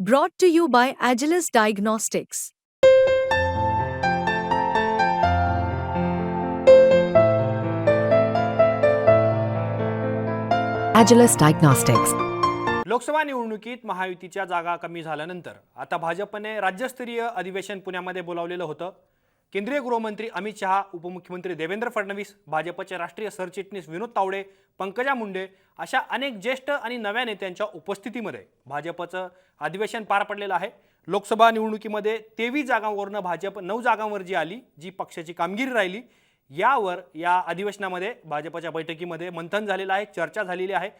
Brought to you by Agilis Diagnostics. Agilis Diagnostics. Lok Sabha निवडणुकीत महायुतीच्या जागा कमी झाल्यानंतर आता भाजपने राज्यस्तरीय अधिवेशन पुण्यामध्ये बोलावलेलं होतं केंद्रीय गृहमंत्री अमित शहा उपमुख्यमंत्री देवेंद्र फडणवीस भाजपचे राष्ट्रीय सरचिटणीस विनोद तावडे पंकजा मुंडे अशा अनेक ज्येष्ठ आणि नव्या नेत्यांच्या उपस्थितीमध्ये भाजपचं अधिवेशन पार पडलेलं आहे. लोकसभा निवडणुकीमध्ये तेवीस जागांवरनं भाजप नऊ जागांवर जी आली जी पक्षाची कामगिरी राहिली यावर या अधिवेशनामध्ये भाजपच्या बैठकीमध्ये मंथन झालेलं आहे चर्चा झालेली आहे.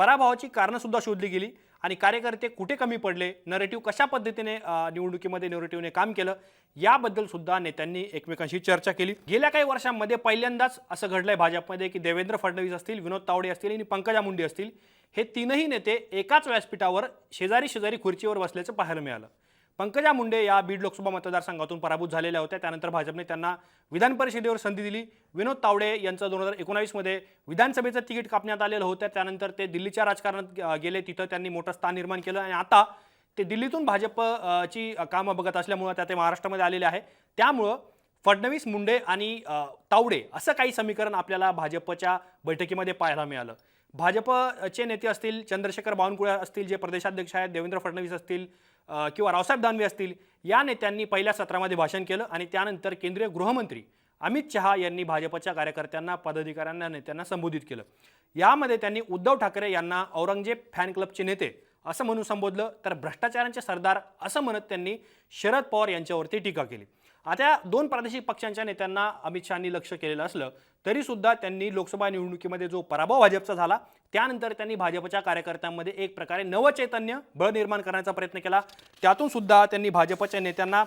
पराभवाची कारणंसुद्धा शोधली गेली आणि कार्यकर्ते कुठे कमी पडले नरेटिव्ह कशा पद्धतीने निवडणुकीमध्ये नरेटिव्हने काम केलं याबद्दल सुद्धा नेत्यांनी एकमेकांशी चर्चा केली. गेल्या काही वर्षांमध्ये पहिल्यांदाच असं घडलंय भाजपमध्ये की देवेंद्र फडणवीस असतील विनोद तावडे असतील आणि पंकजा मुंडे असतील. हे तीनही नेते एकाच व्यासपीठावर शेजारी शेजारी खुर्चीवर बसल्याचं पाहायला मिळालं. पंकजा मुंडे या बीड लोकसभा मतदारसंघातून पराभूत झालेल्या होत्या. त्यानंतर भाजपने त्यांना विधान परिषदेवर संधी दिली. विनोद तावडे यांचं दोन हजार एकोणावीसमध्ये विधानसभेचं तिकीट कापण्यात आलेलं होतं. त्यानंतर ते दिल्लीच्या राजकारणात गेले. तिथं त्यांनी मोठं स्थान निर्माण केलं. आणि आता ते दिल्लीतून भाजपची कामं बघत असल्यामुळं त्या ते महाराष्ट्रामध्ये आलेले आहे. त्यामुळं फडणवीस मुंडे आणि तावडे असं काही समीकरण आपल्याला भाजपच्या बैठकीमध्ये पाहायला मिळालं. भाजपचे नेते असतील चंद्रशेखर बावनकुळे असतील जे प्रदेशाध्यक्ष आहेत देवेंद्र फडणवीस असतील किंवा रावसाहेब दानवे असतील या नेत्यांनी पहिल्या सत्रामध्ये भाषण केलं आणि त्यानंतर केंद्रीय गृहमंत्री अमित शहा यांनी भाजपच्या कार्यकर्त्यांना पदाधिकाऱ्यांना नेत्यांना संबोधित केलं. यामध्ये त्यांनी उद्धव ठाकरे यांना औरंगजेब फॅन क्लबचे नेते असं म्हणून संबोधलं तर भ्रष्टाचारांचे सरदार असं म्हणत त्यांनी शरद पवार यांच्यावरती टीका केली. आता दोन प्रादेशिक पक्षांच्या नेत्यांना अमित शहानी लक्ष केलेलं असलं तरीसुद्धा त्यांनी लोकसभा निवडणुकीमध्ये जो पराभव भाजपचा झाला त्यानंतर त्यांनी भाजपच्या कार्यकर्त्यांमध्ये एक प्रकारे नवचैतन्य बळ निर्माण करण्याचा प्रयत्न केला. त्यातून सुद्धा त्यांनी भाजपच्या नेत्यांना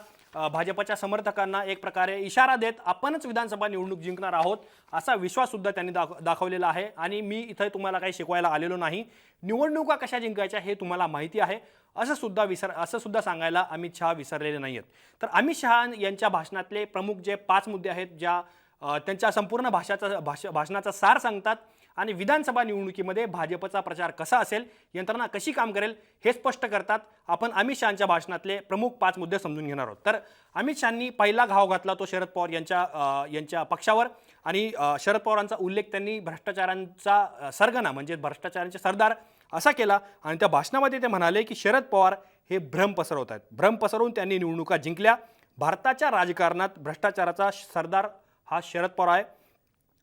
भाजपच्या समर्थकांना एक प्रकारे इशारा देत आपणच विधानसभा निवडणूक जिंकणार आहोत असा विश्वास सुद्धा त्यांनी दाख दाखवलेला आहे. आणि मी इथं तुम्हाला काही शिकवायला आलेलो नाही. निवडणुका कशा जिंकायच्या हे तुम्हाला माहिती आहे. असं सुद्धा विसर असं सुद्धा सांगायला अमित शहा विसरलेले नाही आहेत तर अमित शहा यांच्या भाषणातले प्रमुख जे पाच मुद्दे आहेत ज्या त्यांच्या संपूर्ण भाषाचा भाषा भाषणाचा सार सांगतात आणि विधानसभा निवडणुकीमध्ये भाजपचा प्रचार कसा असेल यंत्रणा कशी काम करेल हे स्पष्ट करतात. आपण अमित शहाच्या भाषणातले प्रमुख पाच मुद्दे समजून घेणार आहोत. तर अमित शहानी पहिला घाव घातला तो शरद पवार यांच्या यांच्या पक्षावर आणि शरद पवारांचा उल्लेख त्यांनी भ्रष्टाचारांचा सरगना म्हणजे भ्रष्टाचारांचे सरदार असा केला आणि त्या भाषणामध्ये ते म्हणाले की शरद पवार हे भ्रम पसरवत आहेत. भ्रम पसरवून त्यांनी निवडणुका जिंकल्या. भारताच्या राजकारणात भ्रष्टाचाराचा सरदार हा शरद पवार आहे.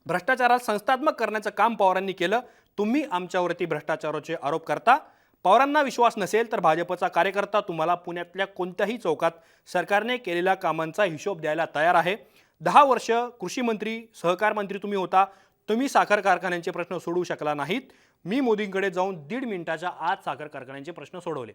भ्रष्टाचाराला संस्थात्मक करण्याचं काम पवारांनी केलं. तुम्ही आमच्यावरती भ्रष्टाचाराचे आरोप करता. पवारांना विश्वास नसेल तर भाजपचा कार्यकर्ता तुम्हाला पुण्यातल्या कोणत्याही चौकात सरकारने केलेल्या कामांचा हिशोब द्यायला तयार आहे. दहा वर्ष कृषी मंत्री सहकार मंत्री तुम्ही होता. तुम्ही साखर कारखान्यांचे प्रश्न सोडवू शकला नाहीत. मी मोदींकडे जाऊन दीड मिनिटाच्या आत साखर कारखान्यांचे प्रश्न सोडवले.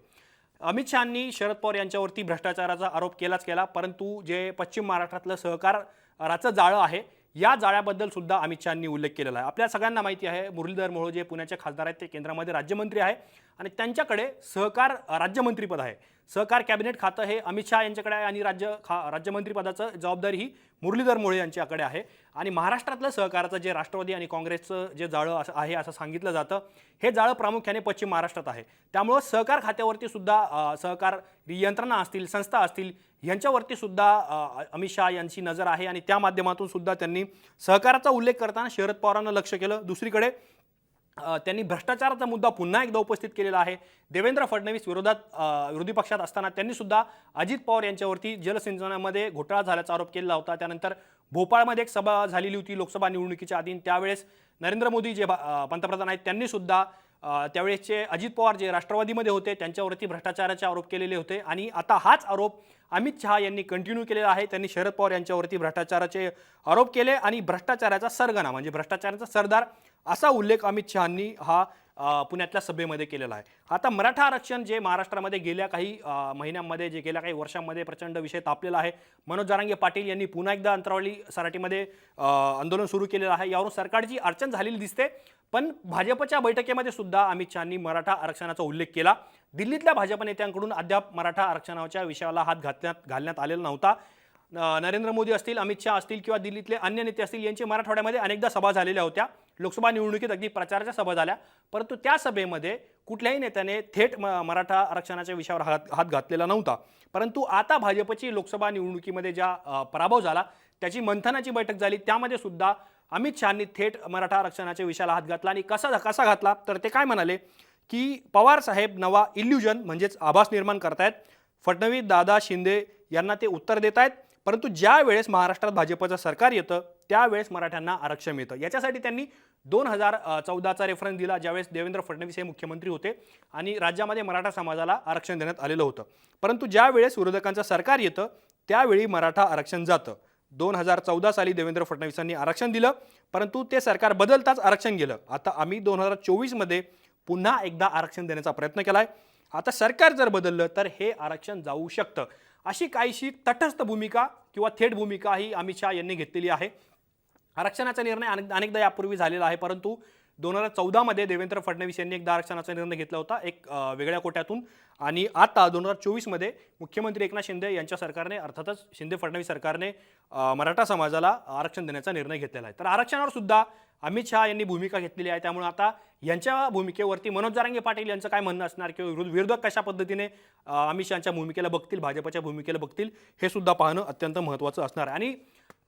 अमित शहानी शरद पवार यांच्यावरती भ्रष्टाचाराचा आरोप केलाच केला परंतु जे पश्चिम महाराष्ट्रातलं सहकाराचं जाळं आहे या जाळ्याबद्दल सुद्धा अमित शहानी उल्लेख केलेला आहे. आपल्या सगळ्यांना माहिती आहे मुरलीधर मोहोळ जे पुण्याचे खासदार आहेत ते केंद्रामध्ये राज्यमंत्री आहे आणि त्यांच्याकडे सहकार राज्यमंत्रीपद आहे. सहकार कॅबिनेट खातं हे अमित शहा यांच्याकडे आहे आणि राज्य खा राज्यमंत्रीपदाचं जबाबदारी ही मुरलीधर मोहोळे यांच्याकडे आहे. आणि महाराष्ट्रातलं सहकाराचं जे राष्ट्रवादी आणि काँग्रेसचं जे जाळं असं आहे असं सांगितलं जातं हे जाळं प्रामुख्याने पश्चिम महाराष्ट्रात आहे. त्यामुळं सहकार खात्यावरती सुद्धा सहकार यंत्रणा असतील संस्था असतील यांच्यावरती सुद्धा अ, अमित शहा यांची नजर आहे आणि त्या माध्यमातून सुद्धा त्यांनी सहकाराचा उल्लेख करताना शरद पवारांना लक्ष केलं. दुसरीकडे त्यांनी भ्रष्टाचाराचा मुद्दा पुन्हा एकदा उपस्थित केलेला आहे. देवेंद्र फडणवीस विरोधात विरोधी पक्षात असताना त्यांनी सुद्धा अजित पवार यांच्यावरती जलसिंचनामध्ये घोटाळा झाल्याचा आरोप केला होता. त्यानंतर भोपाळमध्ये एक सभा झालेली होती लोकसभा निवडणुकीच्या आधी. त्यावेळेस नरेंद्र मोदी जे पंतप्रधान आहेत त्यांनी सुद्धा त्यावेळेसचे अजित पवार जे राष्ट्रवादीमध्ये होते त्यांच्यावरती भ्रष्टाचाराचे आरोप केलेले होते. आणि आता हाच आरोप अमित शहा यांनी कंटिन्यू केलेला आहे. त्यांनी शरद पवार यांच्यावरती भ्रष्टाचाराचे आरोप केले आणि भ्रष्टाचाराचा सरगणा म्हणजे भ्रष्टाचाराचा सरदार असा उल्लेख अमित शहांनी हा पुण्यातल्या सभेमध्ये केलेला आहे. आता मराठा आरक्षण जे महाराष्ट्रामध्ये गेल्या काही महिन्यांमध्ये जे गेल्या काही वर्षांमध्ये प्रचंड विषय तापलेला आहे. मनोज जारांगे पाटील यांनी पुन्हा एकदा अंतरावली सराटीमध्ये आंदोलन सुरू केलेलं आहे. यावरून सरकारची अडचण झालेली दिसते. पण भाजपच्या बैठकीमध्ये सुद्धा अमित शहानी मराठा आरक्षणाचा उल्लेख केला. दिल्लीतल्या भाजप नेत्यांकडून अद्याप मराठा आरक्षणाच्या विषयाला हात घातण्यात घालण्यात आलेला नव्हता. नरेंद्र मोदी असतील अमित शहा असतील किंवा दिल्लीतले अन्य नेते असतील यांची मराठवाड्यामध्ये अनेकदा सभा झालेल्या होत्या. लोकसभा निवडणुकीत अगदी प्रचाराच्या सभा झाल्या. परंतु त्या सभेमध्ये कुठल्याही नेत्याने थेट म- मराठा आरक्षणाच्या विषयावर हात हात घातलेला नव्हता. परंतु आता भाजपची लोकसभा निवडणुकीमध्ये ज्या पराभव झाला त्याची मंथनाची बैठक झाली. त्यामध्ये सुद्धा अमित शहानी थेट मराठा आरक्षणाच्या विषयाला हात घातला. आणि कसा कसा घातला? तर ते काय म्हणाले? की पवार साहेब नवा इल्युजन म्हणजेच आभास निर्माण करतायत. फडणवीस दादा शिंदे यांना ते उत्तर देत आहेत परंतु ज्या वेळेस महाराष्ट्रात भाजपचं सरकार येतं त्यावेळेस मराठ्यांना आरक्षण मिळतं. याच्यासाठी त्यांनी दोन हजार चौदाचा रेफरन्स दिला ज्यावेळेस देवेंद्र फडणवीस हे मुख्यमंत्री होते आणि राज्यामध्ये मराठा समाजाला आरक्षण देण्यात आलेलं होतं. परंतु ज्या वेळेस विरोधकांचं सरकार येतं त्यावेळी मराठा आरक्षण जातं. दोन हजार चौदा साली देवेंद्र फडणवीसांनी आरक्षण दिलं परंतु ते सरकार बदलताच आरक्षण गेलं. आता आम्ही दोन हजार चोवीसमध्ये पुन्हा एकदा आरक्षण देण्याचा प्रयत्न केला आहे आता सरकार जर बदललं तर हे आरक्षण जाऊ शकतं. अशी काहीशी तटस्थ भूमिका किंवा थेट भूमिका ही अमित शहा यांनी घेतलेली आहे. आरक्षणाचा निर्णय अनेक अनेकदा यापूर्वी झालेला आहे परंतु दोन हजार चौदामध्ये देवेंद्र फडणवीस यांनी एकदा आरक्षणाचा निर्णय घेतला होता एक वेगळ्या कोट्यातून. आणि आता दोन हजार चोवीसमध्ये मुख्यमंत्री एकनाथ शिंदे यांच्या सरकारने अर्थातच शिंदे फडणवीस सरकारने मराठा समाजाला आरक्षण देण्याचा निर्णय घेतलेला आहे. तर आरक्षणावर सुद्धा अमित शहा यांनी भूमिका घेतलेली आहे. त्यामुळे आता यांच्या भूमिकेवरती मनोज जारांगे पाटील यांचं काय म्हणणं असणार किंवा विरोध विरोधक कशा पद्धतीने अमित शहाच्या भूमिकेला बघतील भाजपच्या भूमिकेला बघतील हे सुद्धा पाहणं अत्यंत महत्त्वाचं असणार आहे. आणि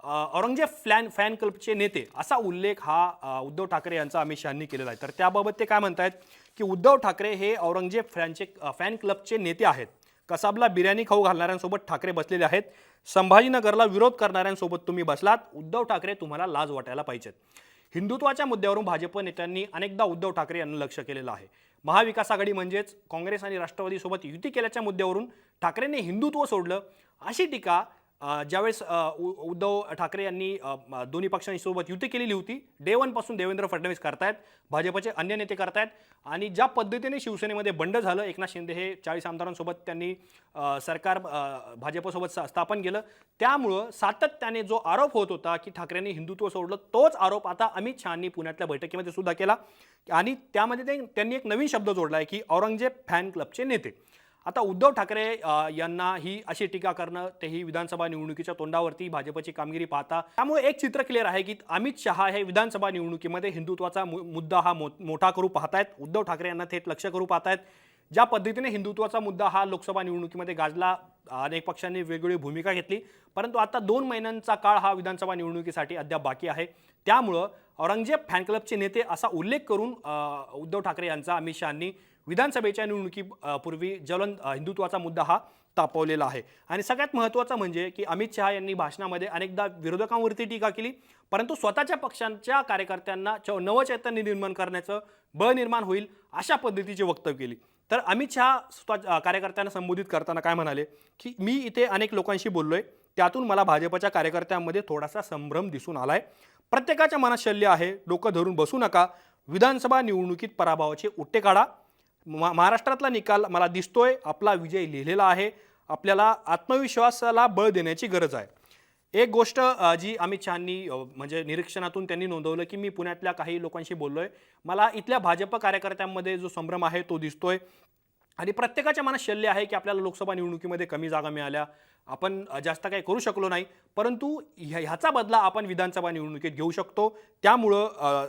औरंगजेब फ्लॅन फॅन क्लबचे नेते असा उल्लेख हा उद्धव ठाकरे यांचा अमित शहानी केलेला आहे. तर त्याबाबत ते काय म्हणतायत? की उद्धव ठाकरे हे औरंगजेब फॅनचे फॅन क्लबचे नेते आहेत. कसाबला बिर्याणी खाऊ घालणाऱ्यांसोबत ठाकरे बसलेले आहेत. संभाजीनगरला विरोध करणाऱ्यांसोबत तुम्ही बसलात. उद्धव ठाकरे तुम्हाला लाज वाटायला पाहिजेत. हिंदुत्वाच्या मुद्द्यावरून भाजप नेत्यांनी अनेकदा उद्धव ठाकरे यांना लक्ष केलेलं आहे. महाविकास आघाडी म्हणजेच काँग्रेस आणि राष्ट्रवादीसोबत युती केल्याच्या मुद्द्यावरून ठाकरेंनी हिंदुत्व सोडलं. अशी टीका ज्यावेळेस उ- उद्धव ठाकरे यांनी दोन्ही पक्षांसोबत युती केलेली होती डे वनपासून देवेंद्र फडणवीस करतायत भाजपचे अन्य नेते करतायत आणि ज्या पद्धतीने शिवसेनेमध्ये बंड झालं एकनाथ शिंदे हे चाळीस आमदारांसोबत त्यांनी सरकार भाजपसोबत स्थापन केलं त्यामुळं सातत्याने जो आरोप होत होता की ठाकरेंनी हिंदुत्व सोडलं तोच आरोप आता अमित शहानी पुण्यातल्या बैठकीमध्ये सुद्धा केला आणि त्यामध्ये ते त्यांनी एक नवीन शब्द जोडला आहे की औरंगजेब फॅन क्लबचे नेते. आता उद्धव ठाकरे यांना ही अशी टीका करणं तेही विधानसभा निवडणुकीच्या तोंडावरती भाजपची कामगिरी पाहता त्यामुळे एक चित्र क्लिअर आहे की अमित शहा हे विधानसभा निवडणुकीमध्ये हिंदुत्वाचा मु- मुद्दा हा मो- मोठा करू पाहतायत. उद्धव ठाकरे यांना थेट लक्ष करू पाहतायत. ज्या पद्धतीने हिंदुत्वाचा मुद्दा हा लोकसभा निवडणुकीमध्ये गाजला अनेक पक्षांनी वेगवेगळी भूमिका घेतली परंतु आता दोन महिन्यांचा काळ हा विधानसभा निवडणुकीसाठी अद्याप बाकी आहे. त्यामुळं औरंगजेब फॅन क्लबचे नेते असा उल्लेख करून उद्धव ठाकरे यांचा अमित शहानी विधानसभेच्या निवडणुकी पूर्वी ज्वलन हिंदुत्वाचा मुद्दा हा तापवलेला आहे. आणि सगळ्यात महत्त्वाचं म्हणजे की अमित शहा यांनी भाषणामध्ये अनेकदा विरोधकांवरती टीका केली परंतु स्वतःच्या पक्षांच्या कार्यकर्त्यांना च- नवचैतन्य निर्माण करण्याचं बळ निर्माण होईल अशा पद्धतीची वक्तव्य केली. तर अमित शहा स्वतः कार्यकर्त्यांना संबोधित करताना काय म्हणाले की मी इथे अनेक लोकांशी बोललो आहे त्यातून मला भाजपच्या कार्यकर्त्यांमध्ये थोडासा संभ्रम दिसून आलाय. प्रत्येकाच्या मनात शल्य आहे. डोकं धरून बसू नका. विधानसभा निवडणुकीत पराभवाचे उट्टे काढा. मा- महाराष्ट्रातला निकाल मला दिसतोय. आपला विजय लिहिलेला आहे. आपल्याला आत्मविश्वासाला बळ देण्याची गरज आहे. एक गोष्ट जी अमित शहानी म्हणजे निरीक्षणातून त्यांनी नोंदवलं की मी पुण्यातल्या काही लोकांशी बोललो आहे मला इथल्या भाजप कार्यकर्त्यांमध्ये जो संभ्रम आहे तो दिसतोय. आणि प्रत्येकाच्या मनात शल्य आहे की आपल्याला लोकसभा निवडणुकीमध्ये कमी जागा मिळाल्या. आपण जास्त काही करू शकलो नाही. परंतु ह्या- ह्याचा बदला आपण विधानसभा निवडणुकीत घेऊ शकतो. त्यामुळं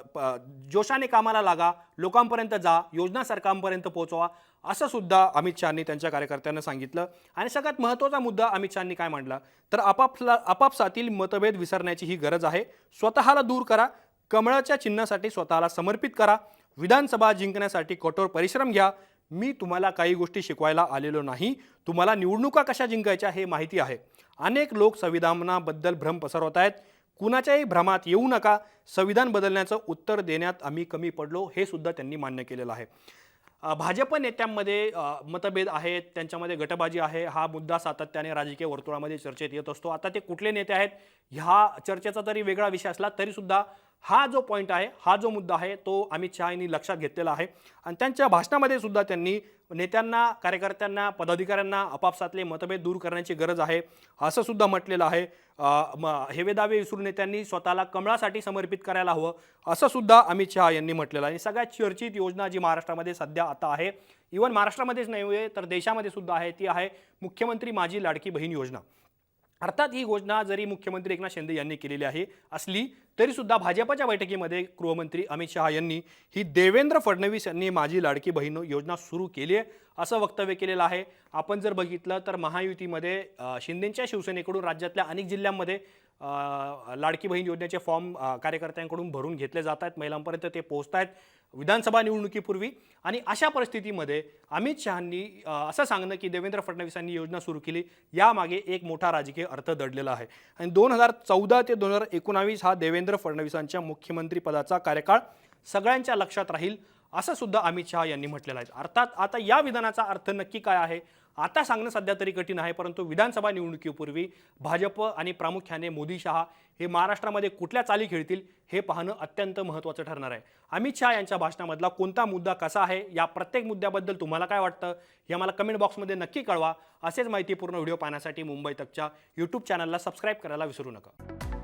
जोशाने कामाला लागा लोकांपर्यंत जा योजना सरकारपर्यंत पोहोचवा असं सुद्धा अमित शहानी त्यांच्या कार्यकर्त्यांना सांगितलं. आणि सगळ्यात महत्त्वाचा मुद्दा अमित शहानी काय मांडला? तर आपापला आपापसातील मतभेद विसरण्याची ही गरज आहे. स्वतःला दूर करा कमळाच्या चिन्हासाठी स्वतःला समर्पित करा. विधानसभा जिंकण्यासाठी कठोर परिश्रम घ्या. मी तुम्हाला काही गोष्टी शिकवायला आलेलो नाही. तुम्हाला निवडणुका कशा जिंकायच्या हे माहिती आहे. अनेक लोक संविधानाबद्दल भ्रम पसरवत आहेत. कुणाच्याही भ्रमात येऊ नका. संविधान बदलण्याचं उत्तर देण्यात आम्ही कमी पडलो हे सुद्धा त्यांनी मान्य केलेलं आहे. भाजप नेत्यांमध्ये मतभेद आहेत त्यांच्यामध्ये गटबाजी आहे. हा मुद्दा सातत्याने राजकीय वर्तुळामध्ये चर्चेत येत असतो. आता ते कुठले नेते आहेत? ह्या चर्चेचा जरी वेगळा विषय असला तरीसुद्धा हा जो पॉईंट आहे हा जो मुद्दा आहे तो अमित शहा यांनी लक्षात घेतलेला आहे. आणि त्यांच्या भाषणामध्ये सुद्धा त्यांनी नेत्यांना कार्यकर्त्यांना पदाधिकाऱ्यांना आपापसातले मतभेद दूर करण्याची गरज आहे असं सुद्धा म्हटलेलं आहे. म- हेवे दावे विसरून नेत्यांनी स्वतःला कमळासाठी समर्पित करायला हवं असं सुद्धा अमित शहा यांनी म्हटलेलं आहे. आणि सगळ्यात चर्चित योजना जी महाराष्ट्रामध्ये सध्या आता आहे इवन महाराष्ट्रामध्येच नाही तर देशामध्ये सुद्धा आहे ती आहे मुख्यमंत्री माझी लाडकी बहीण योजना. अर्थात ही घोषणा जरी मुख्यमंत्री एकनाथ शिंदे यांनी केलेली आहे असली तरीसुद्धा भाजपाच्या भाजपच्या बैठकीमध्ये गृहमंत्री अमित शहा यांनी ही देवेंद्र फडणवीस यांनी माझी लाडकी बहीण योजना सुरू केली आहे असं वक्तव्य केलेलं आहे. आपण जर बघितलं तर महायुतीमध्ये शिंदेंच्या शिवसेनेकडून राज्यातल्या अनेक जिल्ह्यांमध्ये लाडकी बहीण योजनेचे फॉर्म कार्यकर्त्यांकडून भरून घेतले जात आहेत महिलांपर्यंत ते पोहोचत आहेत विधानसभा निवडणुकीपूर्वी. आणि अशा परिस्थितीमध्ये अमित शहांनी असं सांगणं की देवेंद्र फडणवीसांनी योजना सुरू केली यामागे एक मोठा राजकीय अर्थ दडलेला आहे. आणि दोन हजार चौदा ते दोन हजार एकोणावीस हा देवेंद्र फडणवीसांच्या मुख्यमंत्रीपदाचा कार्यकाळ सगळ्यांच्या लक्षात राहील असं सुद्धा अमित शहा यांनी म्हटलेलं आहे. अर्थात आता या विधानाचा अर्थ नक्की काय आहे? आता सांगणं सध्या तरी कठीण आहे परंतु विधानसभा निवडणुकीपूर्वी भाजप आणि प्रामुख्याने मोदी शहा हे महाराष्ट्रामध्ये कुठल्या चाली खेळतील हे पाहणं अत्यंत महत्त्वाचं ठरणार आहे. अमित शहा यांच्या भाषणामधला कोणता मुद्दा कसा आहे या प्रत्येक मुद्द्याबद्दल तुम्हाला काय वाटतं हे मला कमेंट बॉक्समध्ये नक्की कळवा. असेच माहितीपूर्ण व्हिडिओ पाहण्यासाठी मुंबई तकच्या यूट्यूब चॅनलला सबस्क्राईब करायला विसरू नका.